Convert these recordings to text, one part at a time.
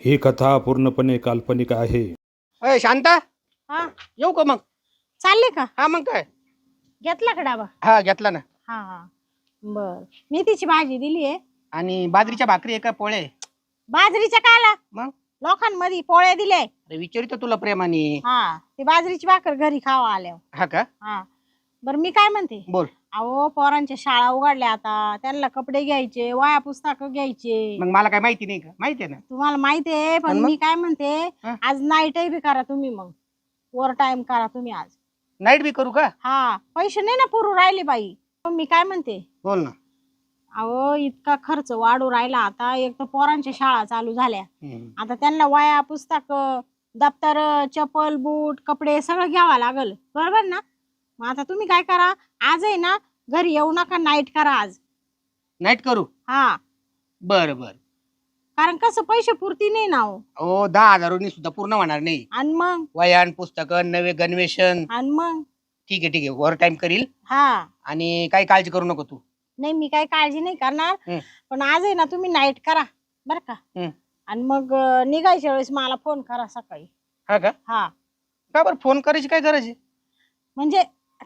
ही कथा पूर्णपणे काल्पनिक आहे. अय शांता? हा? येऊ का मग? चालले का? हा मग काय? घेतला का डाबा? हा घेतला ना. हा हा. बर. मेथीची भाजी दिली आहे. आणि बाजरीच्या भाकरी एका पोळे? बाजरीच्या काला मग? लोकांमध्ये पोळ्या दिले. अरे विचारितो तुला प्रेमाने. हा ती बाजरीची भाकर घरी खावा आल्यावर हा का? हा. बर मी काय म्हणते? बोल. अहो पोरांच्या शाळा उघडल्या आता. त्यांना कपडे घ्यायचे वाया पुस्तक घ्यायचे. मग मला काय माहिती नाही का? माहिती आहे ना? तुम्हाला माहिती आहे पण मग? मी काय म्हणते हा? आज नाईटही बी करा तुम्ही मग. ओव्हर टाइम करा तुम्ही आज. नाईट बी करू का? हा पैसे नाही ना पुरू राहिले बाई. मी काय म्हणते? बोल ना. अहो इतका खर्च वाढू राहिला आता. एक तर पोरांच्या शाळा चालू झाल्या. हम्म. आता त्यांना वया पुस्तक दप्तर चप्पल बूट कपडे सगळं घ्यावं लागल. बरोबर ना? मग आता तुम्ही काय करा? आज आहे ना घरी येऊ नका नाईट करा आज. नाईट करू? हा. बर बर. कारण कसं पैसे पुरती नाही ना हो. ओ दहा हजारोनी सुद्धा पूर्ण होणार नाही. आणि मग? वयान पुस्तकं नवे गणवेशन. आणि मग? ठीक आहे ठीक आहे. ओव्हर टाइम करील. हा. आणि काही काळजी करू नको तू. नाही मी काही काळजी नाही करणार. पण आज आहे ना तुम्ही नाईट करा बर का. आणि मग अं, निघायच्या वेळेस मला फोन करा सकाळी. हा का? हा. का बरं? फोन करायची काय गरज आहे? म्हणजे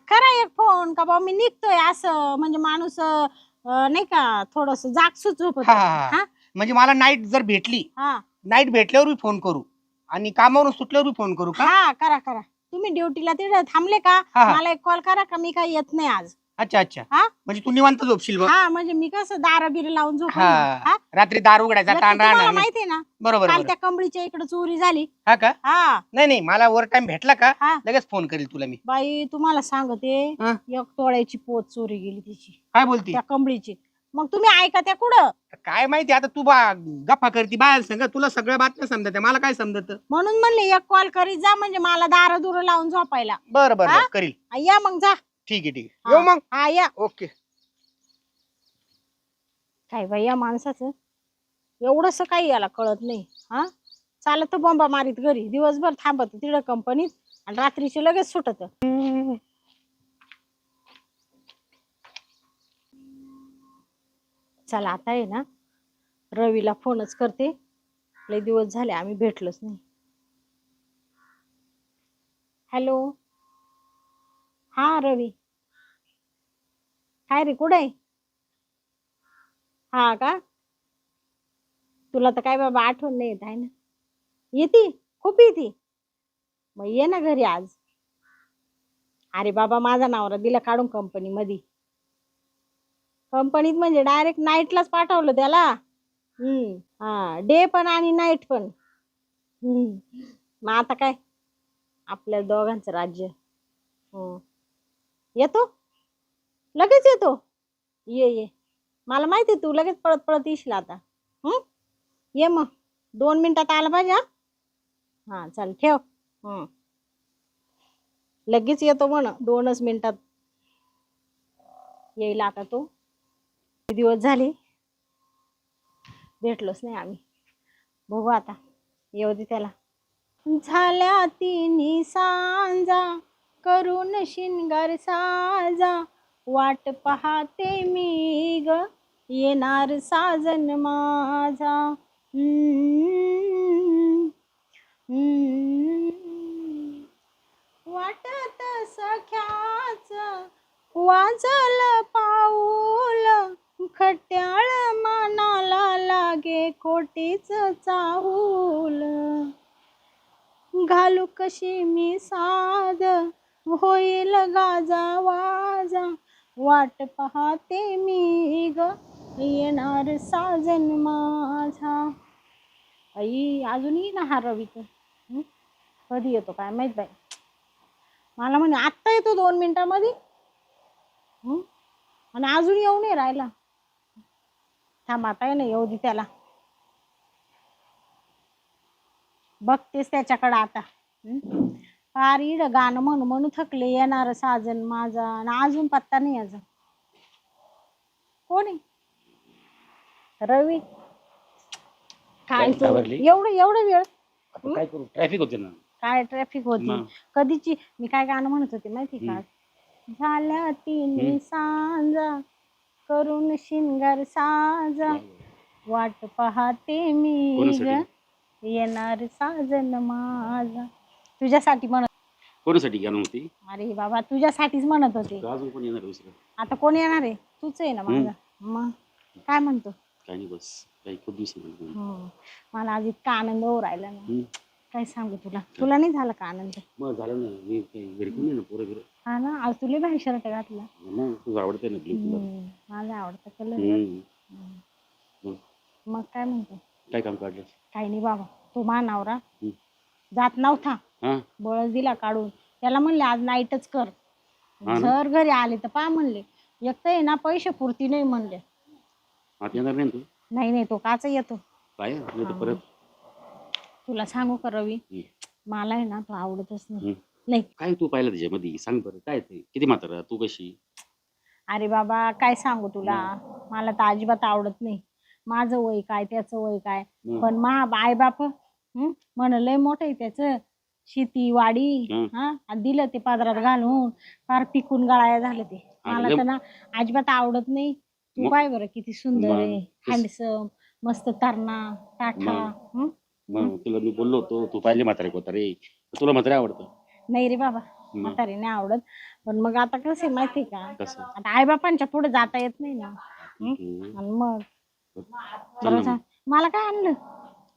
करा एक फोन का बा मी निघतोय असं म्हणजे माणूस अं, नाही का थोडस जागसूच झोपत हा, हा, हा. हा? म्हणजे मला नाईट जर भेटली हा. नाईट भेटल्यावर मी फोन करू. आणि कामावरून सुटल्यावर मी फोन करू का? हा करा करा. तुम्ही ड्युटीला तिथे थांबले का? हा, हा. मला एक कॉल करा का? मी काही येत नाही आज. अच्छा अच्छा. हा? म्हणजे तू निवांत झोपशील बघ. हा म्हणजे मी कसं दार बिर लावून झोप हा. रात्री दार उघडायचा ताण राहणार नाही माहितीये ना बरोबर काल बरोबर. त्या कंबळीच्या इकडे चोरी झाली. हा का? हा. नाही नाही मला ओव्हर टाइम भेटला का? हा. लगेच फोन करेल तुला मी. बाई तुम्हाला सांगते हा. एक तोळ्याची पोत चोरी गेली तिची. काय बोलती? त्या कंबळीची मग तुम्ही ऐका त्या कुठं? काय माहिती आता तू बा गप्पा करती बाहेर सांग. तुला सगळ्या बातम्या समजत मला काय समजत? म्हणून म्हणले एक कॉल करीत जा म्हणजे मला दार दूर लावून झोपायला. बरं बरं हा? बरं, करील. आ, या मग जा. ठीक आहे ठीक. आहे. येऊ मग. हा या. ओके. काय बाई या माणसाचं. एवढंस काही याला कळत नाही हा? चालत बॉम्बा मारीत घरी. दिवसभर थांबत तिकडं कंपनीत आणि रात्रीचे लगेच सुटत. चला आता आहे ना रवीला फोनच करते. लय दिवस झाले आम्ही भेटलोच नाही. हॅलो. हा रवी. काय रे कुठे आहे? हा का? तुला तर काय बाबा आठवण नाही येत आहे ना? येते? खूप येते? मग ये ना घरी आज. अरे बाबा माझा नावरा दिला काढून कंपनी मध्ये कंपनीत म्हणजे डायरेक्ट नाईटलाच पाठवलं त्याला. हम्म हा डे पण आणि नाईट पण. हम्म मग आता काय? आपल्या दोघांचं राज्य. हम्म. येतो? लगेच येतो. ये ये. मला माहिती आहे तू लगेच पळत पळत येशील आता. हं? ये मग. दोन मिनटात आला पाहिजे हा? चल ठेव. हं. लगेच येतो म्हण. दोनच मिनिटात येईल आता तो. किती दिवस झाले? भेटलोच नाही आम्ही. बघू आता. येऊ दे त्याला. झाल्या तिन्ही सांजा. करून शिनगार साजा. वाट पाहते मी ग. येणार साजन माझा. वाटत सख्याच वाजल पाऊल. खट्याळ मनाला लागे कोटीच चाहूल घालू कशी मी साध होईल गाजा वाजा. वाट पाहते मी ग. येणार साजन माझा. आई अजून ना हा रवी तर कधी येतो काय माहीत बाई. मला म्हणे आत्ता येतो दोन मिनिटामध्ये. आणि अजून येऊ नाही राहिला. थांब आता ना येऊ दे त्याला. बघतेस त्याच्याकडं आता. हं? फार इड गाणं म्हणू म्हणू थकले येणार साजन माझा आणि अजून पत्ता नाही याचा. कोण? रवी? काय तू? एवढं एवढं वेळ? आता काय करू? ट्रॅफिक होते ना. काय ट्रॅफिक होती? मग. कधीची? मी काय गाणं म्हणत होते माहिती का? झाल्या तिन्ही हम्म. सांजा करून शिंगार साजा. वाट पाहते मी ग? येणार साजन माझा. तुझ्यासाठी म्हणत कोणासाठी गाणं होती? अरे बाबा तुझ्यासाठीच म्हणत होते. अजून कोण येणार दुसरं? आता कोण येणार आहे? तूच आहे ना माझा मग. काय म्हणतो? काही नाही बस. काही खूप दिवस हम्म. मला आज इतका आनंद होऊ राहिला ना. काय सांगू तुला? तुला नाही झाला का आनंद? झालं ना. मी काही घरी कोणी ना पोरं हा ना? आज तुला भाई शर्ट घातला तुझं आवडतं ना ब्लू हम्म. माझा आवडता कलर हम्म. मग? मग काय म्हणतो? काय काम काढलं? काही नाही बाबा. तो मानावरा. जात नव्हता. हा? बळच दिला काढून. त्याला म्हणले आज नाईटच कर. हा ना? जर घरी आले तर पा म्हणले. एक तर आहे ना पैसे पुरती नाही म्हणले. आता येणार नाही ना तू? नाही नाही तो काच येतो. काय नाही तर परत? तुला सांगू का रवी? हम्म. मला आहे ना तो आवडतच नाही. हम्म. नाही. काय तू पाहिलं त्याच्यामध्ये? सांग बरं. काय ते? किती म्हातारा तू कशी? अरे बाबा काय सांगू तुला? मला तर अजिबात आवडत नाही. माझं वय काय त्याचं वय काय? हम्म. पण मा आई बाप म्हण लय मोठं आहे त्याचं. शेती वाडी. हा? आणि दिलं ते पदरात घालून. फार पिकून गळाया झालं ते. आणि मला तर ना अजिबात आवडत नाही. तू मग- पाय बरं किती सुंदर मग आहे. तेच- हँडसम मस्त तरणा टाठा मग- हं? मग तुला मी बोललो होतो तू पाहिले म्हातारे कोता रे तुला म्हातारे आवडतं? नाही रे बाबा मग? म्हातारी नाही आवडत. पण मग आता कसं आहे माहितीये का? कसं? आता आईबापांच्या पुढे जाता येत नाही ना. हम्म. आणि मग? चल मला काय आणलं?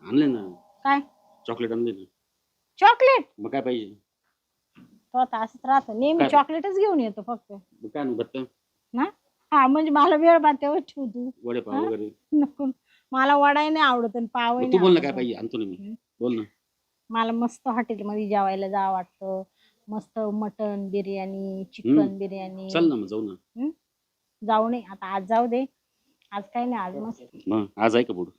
आणले ना. काय? चॉकलेट आणले ना. चॉकलेट मग काय पाहिजे? तो आता असंच राहतो. नेहमी काय? चॉकलेटच घेऊन येतो फक्त. मग काय आणू ना? हा म्हणजे मला वेळ बा तेव्हा ठेवतो. वडेपाव हा? वगैरे. नको. मला वडाही नाही आवडत आणि पावही मग तू बोल ना काय आवडत. पाहिजे आणतो ना मी. हम्म. बोल ना. मला मस्त हॉटेलमध्ये जेवायला जा वाटतं. मस्त मटन बिर्याणी चिकन हम्म. बिर्याणी. चल ना मग जाऊ ना. जाऊ नये आता आज जाऊ दे. आज काही नाही आज मस्त. मग आज आहे का बुड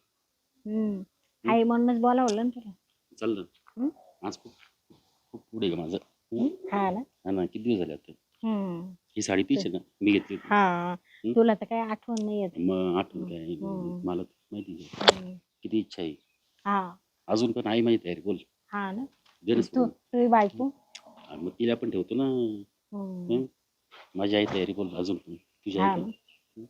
हम्म. आई म्हणूनच बोलावलं ना तुला. चल ना. हम्म? आज खूप खूप पुढे माझं? हा ना हा ना किती दिवस झाले आता हम्म ही साडी तीच आहे ना मी घेतली होती. हा तुला तर काही आठवण नाही येत मग आठवण काय हम्म. मला माहिती हम्म. किती इच्छा आहे हा अजून पण आई माहिती आहे बोल हा ना तू. तुझी बायको मग तिला पण ठेवतो ना हम्म. हम्म? माझी आई तयारी बोल अजून पण तुझी हा आई ना. का?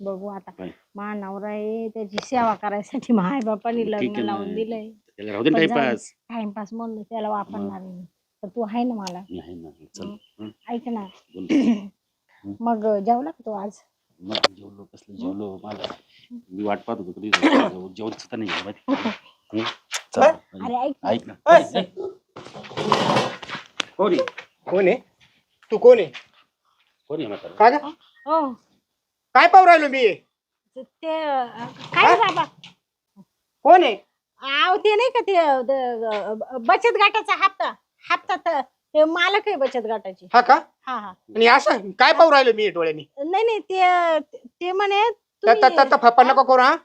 बघू आता काय? मा नवरा आहे त्याची सेवा करायसाठी माय बापाने ठीक लग्न ना. लावून दिलंय त्याला राहू दे पण जाऊ दे. टाइमपास टाइमपास म्हणून त्याला वापरणार तर तू आहे ना मला. ना चल. हं? ऐक ना. बोल. मग जेवला का तू आज? मग जेवलो कसलं जेवलो? मला मी वाट पाहत होतो कधी जेवण जेवण सुद्धा नाही माहिती हं? चल अरे ऐक ना. ऐक. कोण आहे? कोण आहे? तू कोण आहे? कोण आहे म्हातारा? का ग? हो. काय पाहू राहिलो मी? ते- अं, काय बाबा? कोण आहे? आव ते नाही का ते द- बचत गटाचा हप्ता. हप्ता त- ते मालक आहे बचत गटाची. हा का? हा हा. आणि असं काय पाहू राहिलो मी डोळ्यांनी? नाही नाही ते ते म्हणे त- त- त- त- फप्पा नको करू हा?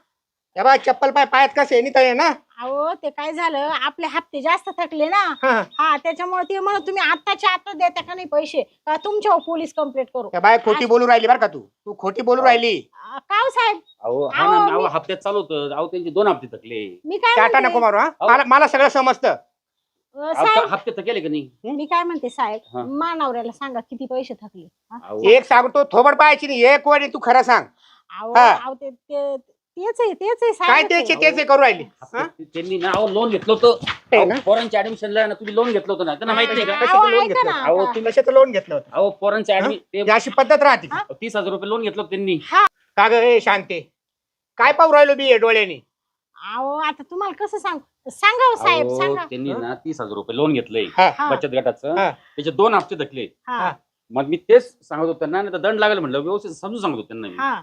या बा चप्पल पाय पायात कसे नितळे ना? अहो ते काय झालं? आपले हप्ते जास्त थकले ना? हा, त्याच्यामुळे ते म्हणत तुम्ही आत्ताच्या आता देता का नाही पैसे? का तुमच्यावर पोलीस कंप्लेंट करू? बाय खोटी बोलू राहिली बरं का तू? तू खोटी बोलू राहिली. अं, का हो साहेब? अहो हा अहो, ना मी- अहो हप्त्यात चालू होतं. अहो त्यांचे दोन हप्ते थकले. मी काय टाटा म्हणते, नको मारू हा. मला मला सगळं समजतं. अं, अहो, साहेब हप्ते थकेले का नाही? मी काय म्हणते साहेब? हा. मानवऱ्याला सांगा किती पैसे थकले हा? अहो, एक सांगतो थोबड पाहायची नाही. एक वडी तू खरं सांग. अहो हा. अहो, ते ते- तेच आहे तेच आहे काय साहेब तेच आहे, करू राहिली हा? त्यांनी ना अहो लोन घेतलं होतं ते अहो, ना? पोरांच्या ऍडमिशनला ना तुम्ही लोन घेतलं होतं ना त्यांना माहीत नाही का अहो, लोन ऐका घेतलं? ना अहो, आता. तुम्ही कशाचं लोन घेतलं होतं अहो पोरांच्या ऍडमिशन ते ही अशी पद्धत राहते हा? तीस हजार रुपये लोन घेतलं होतं त्यांनी का ग ए शांते काय पाहू राहिलो मी हे डोळ्यानी अहो आता तुम्हाला कसं सांग सांगा हो साहेब अहो, सांगा त्यांनी ना तीस हजार रुपये लोन घेतलंय हा हा. बचत गटाचं हा. त्याचे दोन हप्ते थकले हा हा. मग मी तेच सांगत होतो त्यांना नाही तर दंड लागेल म्हणलं व्यवस्थित समजून सांगत होतो त्यांना मी. हा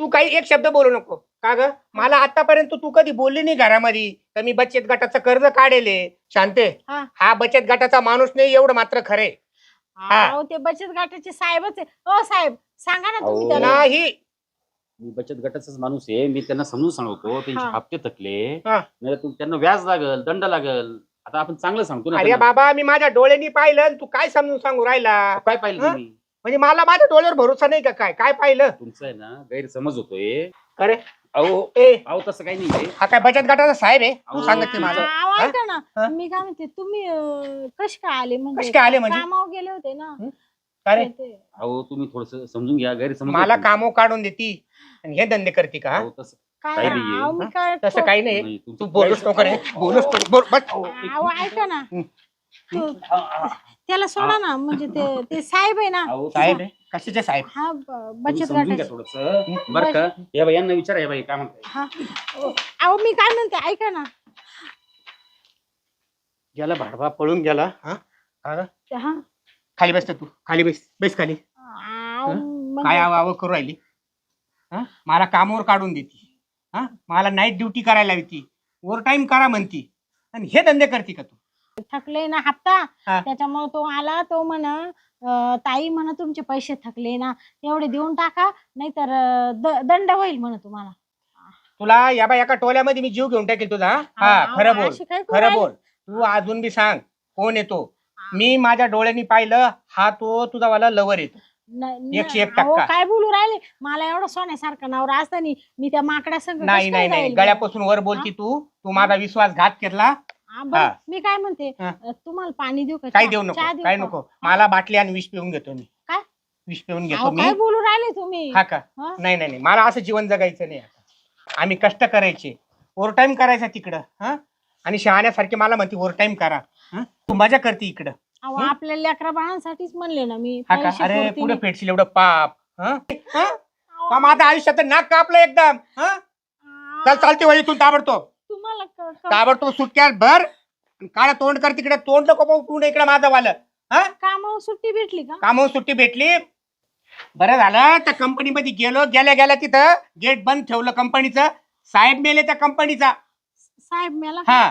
तू काही एक शब्द बोलू नको का ग मला आतापर्यंत तू कधी बोलली नाही घरामध्ये तर मी बचत गटाचं कर्ज काढेले शांते हा. हा बचत गटाचा माणूस नाही एवढं मात्र खरे हा. अहो ते बचत गटाचे साहेबच आहे ओ साहेब सांगा ना तुम्ही अहो. त्याला नाही मी बचत गटाचाच माणूस आहे मी त्यांना समजून सांगतो त्यांचे हा. हप्ते थकले हा. नाही तर त्यांना व्याज लागल दंड लागल आता आपण चांगलं सांगतो ना अरे त्यांना. बाबा मी माझ्या डोळ्यांनी पाहिलं आणि तू काय समजून सांगू राहिला काय पाहिलं हा? तुम्ही म्हणजे मला माझ्या डोळ्यावर भरोसा नाही का काय? काय पाहिलं? तुमचं आहे ना गैरसमज होतोय. अरे. अहो ए. अहो तसं काही नाही हा काय बचत गटाचा साहेब आहे? तू अहो, सांगत ते माझं. हा? ऐका ना. हा? मी काय म्हणते तुम्ही अं, कशी काय आले म्हणजे? कशी काय आले म्हणजे? कामावर गेले होते ना. अरे. ते- अहो तुम्ही थोडस समजून घ्या गैरसमज मला होतोय. कामो काढून देती आणि हे धंदे करते का? हा? अहो, तसं काय काही नाहीये. अहो, मी काय तसं काही नाही. नाही, तू तुमचं बोलूच नको रे. बोलूच नको. बोल बस. अहो ऐका ना. हं. तो- त्याला सोडा ना म्हणजे ते ते साहेब आहे ना. अहो, साहेब आहे? कशाचे साहेब? हा ब- तुम्ही बचत समजून घ्या गटाचे थोडंसं. बरं का. या बाई यांना विचारा या बाई काय म्हणताय? हा. अहो मी काय म्हणते ऐका ना. गेला भाडवा पळून गेला हा? हा? ते- हा. खाली बस तू. खाली बस. बस खाली. अहो, हं? काय आव करू राहिली? हा? मला कामावर काढून देते. हा? मला नाईट ड्युटी करायला होती ओव्हर टाइम करा म्हणती. आणि हे धंदे करते का तू? थकले ना हप्ता हा. त्याच्यामुळे तो आला तो म्हण अं, ताई म्हण तुमचे पैसे थकले ना तेवढे देऊन टाका नाहीतर अं, द- दंड होईल म्हण तुम्हाला. तुला या बाई एका टोल्यामध्ये मी जीव घेऊन टाकेल तुझा हा अहो, खरं बोल अशी काय करू खरं राहिले? बोल. तू अजून बी सांग कोण येतो मी माझ्या डोळ्यांनी पाहिलं हा तो तुझा वाला लवर येतो न- न- एकशे एक अहो, टक्का. काय बोलू राहिले? मला एवढा सोन्यासारखा नवरा असताना मी त्या माकड्या संग नाही नाही नाही? गळ्यापासून वर बोलती तू. तू माझा विश्वासघात केला. हा, बरं. मी काय म्हणते हा. अं, तुम्हाला पाणी देऊ का काय चहा- देऊ नको चहा देऊ काय का? नको मला बाटली आणि विष पिऊन घेतो मी काय? विष पिऊन घेतो मी काय बोलू राहिले तुम्ही हा का हा? नाही नाही नाही मला असं जीवन जगायचं नाही आता आम्ही कष्ट करायचे ओव्हर टाइम करायचा तिकडं हा आणि शहाण्यासारखी मला म्हणते ओव्हर टाइम करा हं? तू मजा करते इकडं अहो हं? आपल्या लेकरा बाळांसाठीच म्हणले ना मी हा का पैसे अरे पुरतील. पुढे फेडशील एवढं पाप हं? हं? अहो, आयुष्यात नाक कापलं एकदम हं? चल चालते वय इथून ताबडतोब तुम्हाला क- क- ताबडतोब सुटक्यात भर. काळा तोंड कर तिकडे. तोंड नको पाहू तू इकडे माझं वालं कामावर सुट्टी भेटली का? कामावर सुट्टी भेटली. बरं झालं. त्या कंपनीमध्ये गेलो. गेल्या गेल्या तिथं गेट बंद ठेवलं कंपनीचं. साहेब मेले त्या कंपनीचा. साहेब मेला हा.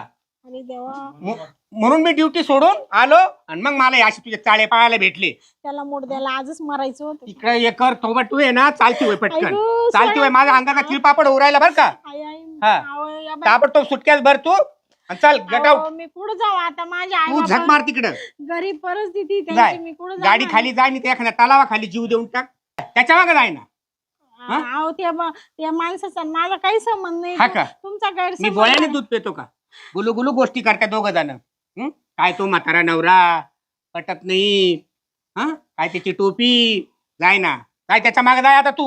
अरे देवा. म- म्हणून मी ड्युटी सोडून आलो. आणि मग मला हे असे तुझे चाळे पाहायला भेटले. त्याला मोड द्यायला आजच मरायचं होतं. इकडे एक कर. तू आहे ना. चालती होय पटकन. चालती होय. माझ्या अंगाचा किळपापड उरायला बरं का. आई, आई, हा. अहो, या बाई- ताबडतोब सुटक्यास भर तू आणि चल गेट अहो, आउट मी कुठं जाऊ आता माझ्या आई तू झक बाबा मार तिकडं गरीब परिस्थिती जाय. त्यांची मी कुठं गाडी? खाली जाय आणि त्या एखाद्या तलावाखाली जीव देऊन टाक त्याच्यामागे जाय ना हा? अहो त्या मा- त्या माणसाचा आणि माझा काही संबंध नाही हा का? तुमचा मी गैरसमज बोळ्याने आहे. दूध पितो का गुलू गुलू गोष्टी करतात दोघ जण? काय तो म्हातारा नवरा पटत नाही हा काय त्याची टोपी जाय ना काय त्याच्यामागे जाय आता तू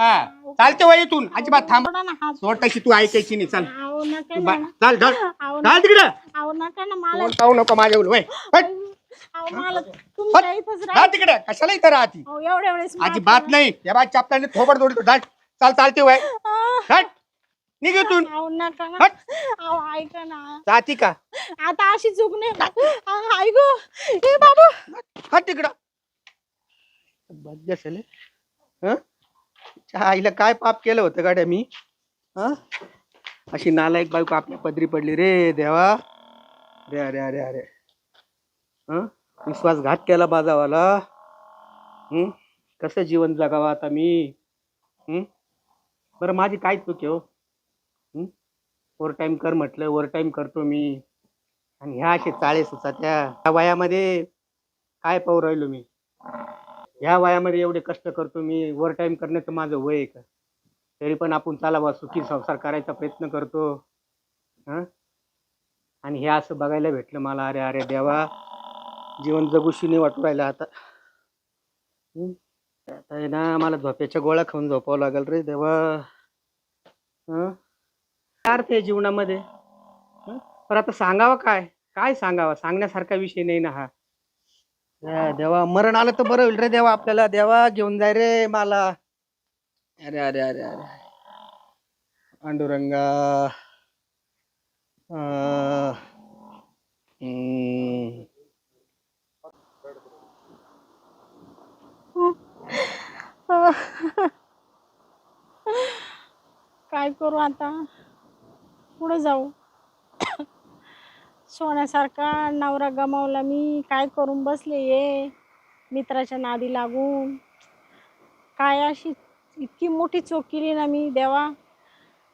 हा चालते वय इथून. अजिबात थांब. सोडा ना हात. सोड तशी तू ऐकायची नाही. चल. अहो, नका तू ना. बा- चल चल अहो, चाल तिकडं. अहो, नका ना मला. तोंड पाहू नको माझ्या वय हट, मला. तुमच्या इथंच तिकडे. कशाला इथं राहती? अहो, एवढ्या वेळेस अजिबात नाही. या बाय चापल्याने थोबड जोडतो चाल चाल चालते वय हट. निघ इथून. अहो, नका ना. हट. अहो ऐका ना. जाती का? आता अशी चूक नाही ऐक. ए बाबू. हा तिकडं. असेल हं? त्या आईला काय पाप केलं होतं गाड्या मी? हा? अशी नालायक बायको आपल्या पदरी पडली रे देवा. अरे अरे अरे अरे. विश्वासघात केला बाजावाला. हम्म कसं जीवन जगावं आता मी? बरं माझी काय चूक हो? ओव्हर टाईम कर म्हटलं ओव्हर टाईम करतो मी. आणि ह्या असे चाळीस होता त्या वयामध्ये काय पाहू राहिलो मी? ह्या वयामध्ये एवढे कष्ट करतो मी ओव्हर टाईम करण्याचं माझं वय आहे का? तरी पण आपण चला बा सुखी संसार करायचा प्रयत्न करतो. हं? आणि हे असं बघायला भेटलं मला अरे अरे देवा. जीवन जगूशी नाही वाटू राहिलं आता. आता आहे ना मला झोप्याच्या गोळ्या खाऊन झोपावं लागेल रे देवा. काय अर्थ आहे जीवनामध्ये? हं? पण आता सांगावं काय? काय सांगावं? सांगण्यासारखा विषय नाही ना हा. देवा मरण आलं तर बरं होईल रे देवा आपल्याला. देवा घेऊन जाय रे मला. अरे अरे अरे अरे. पांडुरंगा. अं, हम्म. काय करू आता? पुढे जाऊ? सोन्यासारखा नवरा गमावला मी काय करून बसले ये? मित्राच्या नादी लागून. काय अशी इतकी मोठी चूक केली ना मी देवा?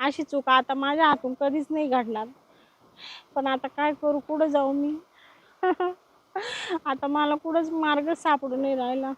अशी चूक आता माझ्या हातून कधीच नाही घडणार. पण आता काय करू कुठं जाऊ मी? आता मला कुठंच मार्ग सापडून नाही राहिला.